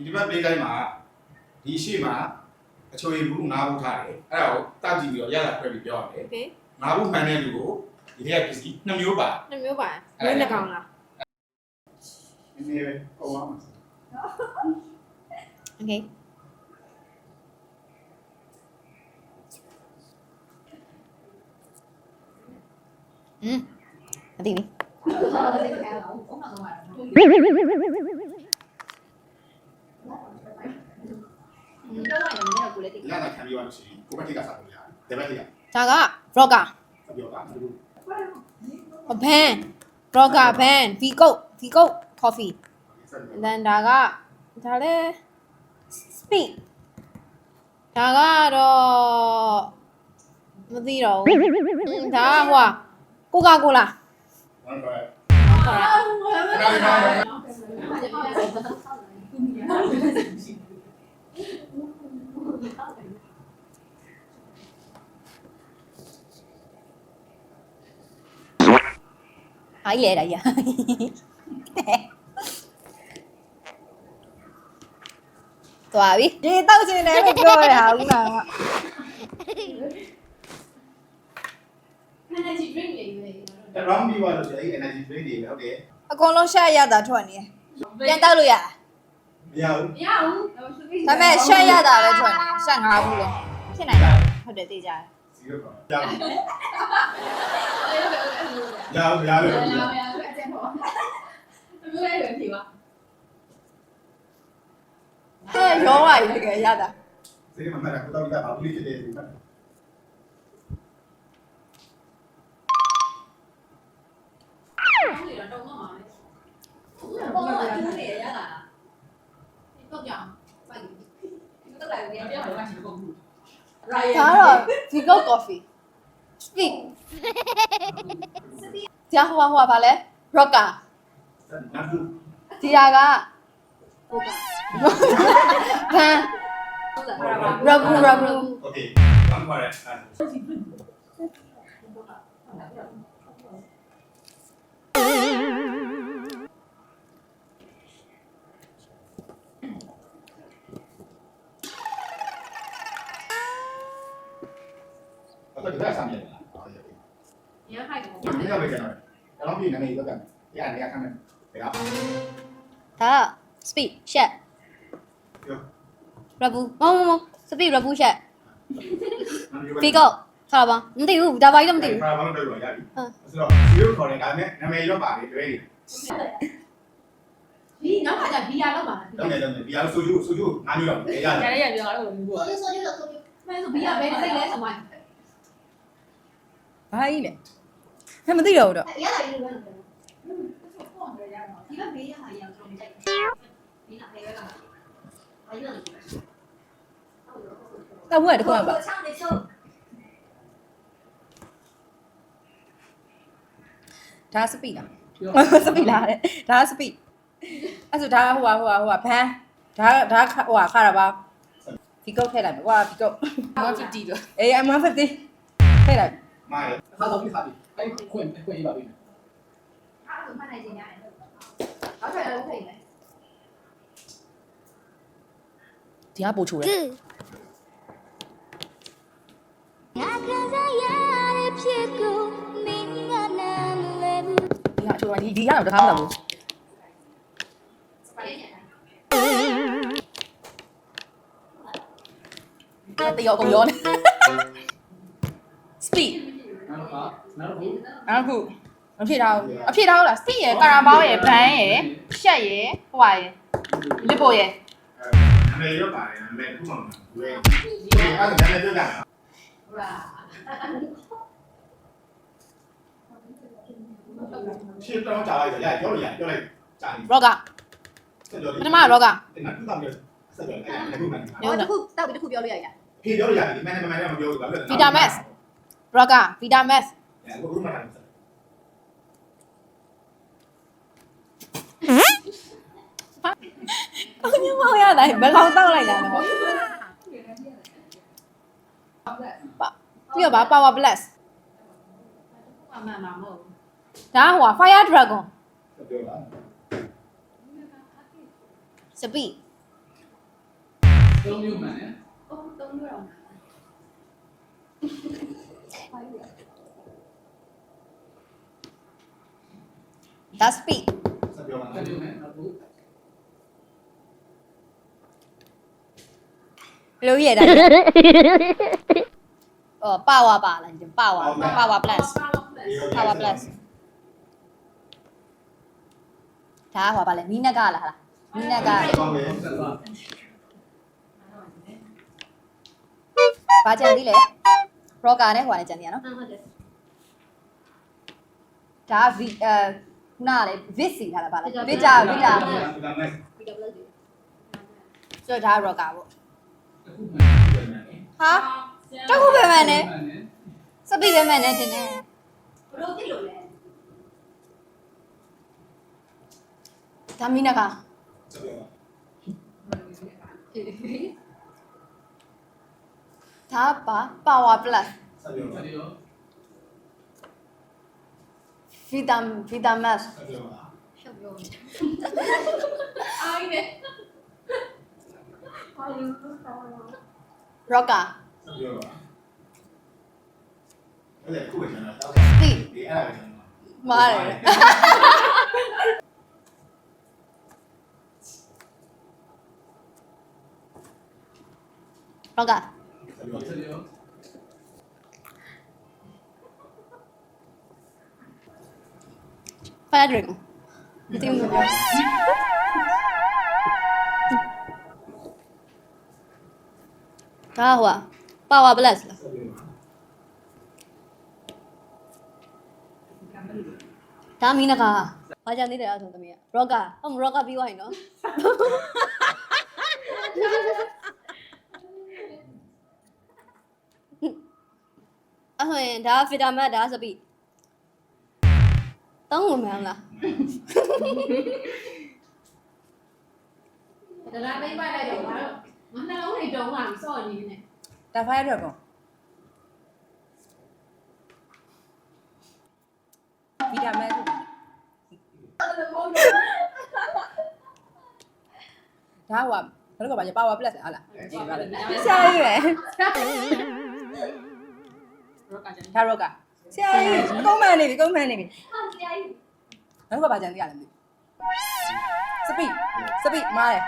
ဒီဒီဘက် play တိုင်းမှာဒီရှေ့မှာအချိုရည်ဘူးငါးဘူးထားတယ်အဲ့ဒါကိုတောက်ကြည့်ပြီးတော့ရတာခွဲပြီးပြောရမယ် โอเค ငါးဘူးမှန်တဲ့လူကိုဒီထဲကပစ္စည်းနှစ်မျိုးပါ နှစ်မျိုးပါမျိုးနှစ်ကောင်လား နည်းနည်းပဲပုံအောင်ပါ โอเคอืมမသိဘူးရတာခံပြီး ာ့ လို့ရှိရင်ကိုယ့်ဘက်ထိကစားလို့ရတယ်ဒီဘက်ထိကဒါက rocker ပြောတာသူ van rocker van vigo vigo coffee ဆက်ပြီး and then ဒါကဒါလဲ speed ဒါကတော့မသိတော့ဘူးอืมဒါကဟိုကိုကာကိုလာ one by အားကြီးလေဒါကြီးသွားပြီဒီတောက်ချင်တယ်လို့ပြောရတာဦးနာက energy drink လေးပဲအဲ့ round ပြီးသွားလို့ရှိရင် energy drink တွေပဲဟုတ်တယ်အကုန်လုံးရှက်ရတာထွက်နေပြန်တောက်လို့ရတာမရဘူးမရဘူးဒါပေမဲ့ရှက်ရတာပဲထွက်နေရှက်ငါးဘူးလုံးဖြစ်နိုင်တယ်ဟုတ်တယ်သိကြတယ် စီးတော့ရဘူးရဘူးရရဘူးရရအကျဉ်းပေါ့ဘယ်လိုလဲဖြေပါဟဲ့ရောပါပြီတကယ်ရတာစိတ်မမှန်တာကိုတော့ဒီကဘာလို့ဖြစ်တယ်ဒီမှာ ဟုတ်လေတော့တော့မှာလေဘောကကျူးနေရတာတော့ကြောင်ပိုက်တော့လိုက်ပြန်ပြန်တော့ရှိတော့ဘူး ဒါကတော့ Vigo Coffee Speak ဒီဟိုဟိုပါလဲ Rocker ဒီဟာကဟိုပါဘန် Ragu Ragu Okay ဘာပါလဲ အဲ့အဲ့ဒါကစားမြင်လားဟုတ်တယ်ရခိုင်ကဒီကပဲကျန်တယ်ကျွန်တော်ပြည်နေနေတော့ကန်ရနေရခမ်းမယ်ဒါကဒါက speed shed ပြော rabu မမမ speed rabu shed Vigo ခါပါမသိဘူးဒါဘာကြီးတော့မသိဘူးဘာမှမပြောရရပြီဆိုတော့ဒီလိုခေါ်တယ်ဒါပေမဲ့နာမည်ရောပါတယ်တွေ့တယ်ဒီနောက်ခါကျဘီယာလောက်ပါတော့လည်းတော့ဒီအားဆိုယူဆိုယူငါမျိုးတော့ရရတယ်ရရပြောတော့ဘူးကွာဆိုဆိုဆိုဆိုမဲဆိုဘီယာဘယ်စိတ်လဲဆိုမှ ဘာကြီးလဲဟဲ့မသိတော့ဘူးတော့ရတာဒီလိုပဲဆိုပေါ့တယ်ရတော့ဒီကဘေးရဟာရအောင်ကြိုက်ဒီနာလေးပဲကမှာဘာလို့လဲတောက်ဘူးကတခုမှပါချောင်းနေချုံဒါ speed လား speed လားတဲ့ဒါ speed အဲ့ဆိုဒါဟိုဟာဟိုဟာဟိုဟာဘန်ဒါဒါဟိုဟာခါရပါ Vigo ထည့်လိုက်မယ်ဝါ Vigo 150တော့အေး M150 ထည့်လိုက် မားရခါတော့ပြီးခါပြီအဲ့ခွင့်ခွင့်ရေးပါပြီအဲ့ဒါမှနိုင်ခြင်းရတယ်ဟုတ်တယ်ဟုတ်တယ်ဒီကပို့ချိုးတယ်ငါခံစားရတဲ့ဖြစ်ကိုမင်းကနားမလဲဘူးဒီကအချိုးပါဒီဒီကတော့တခါမတော့ဘူးစပါလေးညံ့တရောကုန်ရောနေ speed နောက်တော့နောက်တော့အဲ့ခုအဖြစ်ထားဘူးအဖြစ်ထားဟုတ်လား speed ရယ်ကာရာဘောင်းရယ်ဘန်ရယ်ရှက်ရယ်ဟိုပါရယ်လစ်ပိုရယ်နာမည်ရောပါတယ်နာမည်ခုမှမတွေ့ဘူးအဲ့ဒါနာမည်ပြောကြတာဟုတ်လားရှင်းတော့ကြာလိုက်ရပြောလို့ရပြောလိုက်ကြာပြီ rocker ပထမ rocker ဒီမှာတူတာမျိုးဆက်ပြောလိုက်အဲ့ဒါခုမှမျိုးတခုတောက်ပြီးတခုပြောလို့ရရဖြေပြောလို့ရတယ်ဒီမန်နေမန်နေမပြောဘူးဘာလို့လဲ Vitamax rocker vitamax အဲ့ဒါခုမှထား Braga, Vidames. Ya, gue belum makan. Kau nyemau ya, dah. Belum tahu lah ya. ပြီးတော့ဗာ Power Plus မှန်မှာမဟုတ်ဒါဟို Fire Dragon ပြောတာစပီသုံးမျိုးမှန်တယ်ဟုတ်သုံးမျိုးတော့ 10 feet ဆက်ပြောပါမယ်အခုလိုရတာအော် power ပါလားဒီ power power plus power plus ဒါဟောပါလေမိနက်ကလားဟာမိနက်ကဘာကြံသေးလဲ ရော့ကာနဲ့ဟိုအကြံနေရနော်ဟုတ်တယ်ဒါ V အဲခုနကလေ Vic စီထားတာပါလား Vita Vita ဆိုတော့ဒါရော့ကာပေါ့ဟာတခုပဲမှန်နဲ့စပိပဲမှန်နဲ့တင်နေဘလို့ဖြစ်လို့လဲဒါမီနကစပိပါ ဒါပါ power plus ဆက်ပြောဆက်ပြော vitamin vitamin ဆက်ပြောပါရှုပ်လို့အိုင်းနဲ့ဘာလို့သူဆောင်းလဲရောကာဆက်ပြောပါအဲ့ဒါကိုယ်ကနာတော့ဒီအဲ့ဒါပဲမားတယ်ဟုတ်ကဲ့ ပြောဆက်ရော fire dragon မသိဘူးပြောဒါဟိုက power plus လားဆက်ပြောပါဒါမီနကဘာကြံသေးတယ်အဲ့ဒါဆိုသမီးက rocker ဟုတ်မ rocker ပြီးသွားရင်နော် အဲ့ဆိုရင်ဒါ vitamin ဒါစပီတောင်းဝင်မလားဒါကမိမလိုက်တော့ဘာလို့ငါနှလုံးတွေတုံးလာစော့နေနေဒါ fire dragon ဗီတာမင်အဲ့လိုမဟုတ်ဘူးဒါကဘာလို့ကဘာလဲ power plus ဟာလားဒီပါလေဆ ရာကြီးပဲဒါရောကဆရာကြီးကုန်းမှန်နေပြီကုန်းမှန်နေပြီဟာဆရာကြီးဘာလို့ကဘာကြံသိရလဲမသိစပီစပီမားတယ်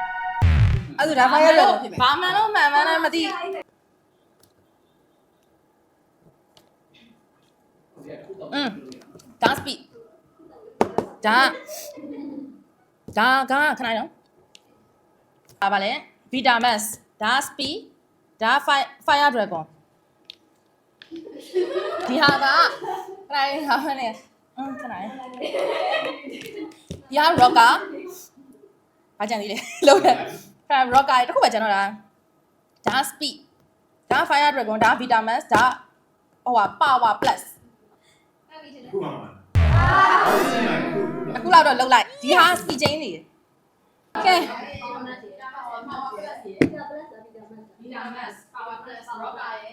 အဲ့ဒါဒါ fire ရောဖြစ်မယ်ဘာမှန်းလို့မှန်မှန်းလည်းမသိဒီတစ်ခုတော့อืมဒါ speed ဒါဒါကခဏနော်ဘာပါလဲ vita max ဒါ speed ဒါ fire fire dragon ဒီ ဟာကခဏလေးဟာမနေအင်းခဏလေးဒီဟာ rocker ဘာကြံသေးလဲလုံးရခဏ rocker တခုပဲကျန်တော့တာဒါ speed ဒါ fire dragon ဒါ vita max ဒါဟိုဟာ power plus ခုမှပါအခုလောက်တော့လုတ်လိုက်ဒီဟာစီချင်းနေတယ်ကဲဗီတာမတ် power plus rocker ရဲ့ speed ရဲ့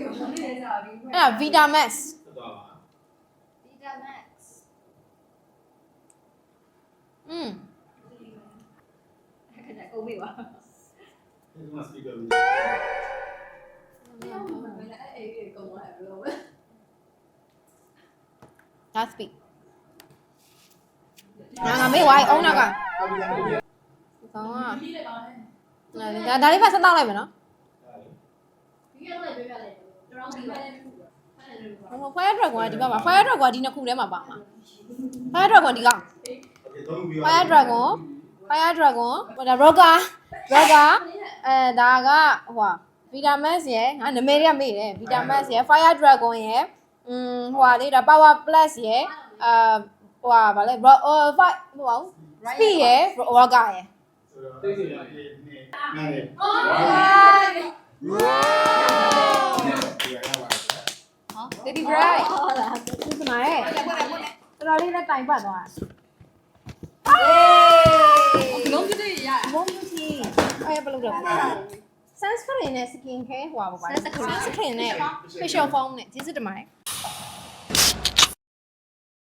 အဲ့ဒါ vita max ဆက်သွားပါ ဗီတာမတ် อืม ခဏကုန်ပြီပါ ဒီမှာ speaker ပြီး အဲ့အဲ့ကုန်လာဘယ်လိုလဲ ဒါ speed ငါငါမေးဝိုင်းအောင်နောက်က အော်ဒီကတော့ဒီ ကောင်းอ่ะ ဒီလေးပါလဲ ဒါဒါလေးပဲဆက်တောက်လိုက်မယ်နော် ဒီကလည်းပြပြလိုက်တော်တော်ဒီပဲအဲ့ဒါလို့ ဟို fire dragon ကဒီဘက်ပါ fire dragon ကဒီနှစ်ခုထဲမှာပါမှာ fire dragon ဒီက fire dragon fire dragon ဟိုဒါ rocker rocker အဲဒါကဟိုဟာ vitamins ရဲ့ငါနာမည်တွေကမေ့တယ် vitamins ရဲ့ fire dragon ရဲ့อืมဟိုဟာလေဒါ power plus ရဲ့အာဟိုဟာဗာလဲ rock ဟိုဟာဟိုဟာ speed ရဲ့ rocker ရဲ့ Thank you. သိစီရဒီနေ့နားနေအော်ဝေါဒီရပါ Baby bright ဟုတ်လားဒီမှာရဲ့တော်တော်လေးနဲ့တိုင်ပတ်သွားအေးလုံးပြည့်ရမုံမြူတီအဲ့ဘယ်လိုလဲ sunscreen နဲ့ skin care ဟိုပါပါ sunscreen နဲ့ facial foam နဲ့ကျေးဇူးတင်ပါတယ်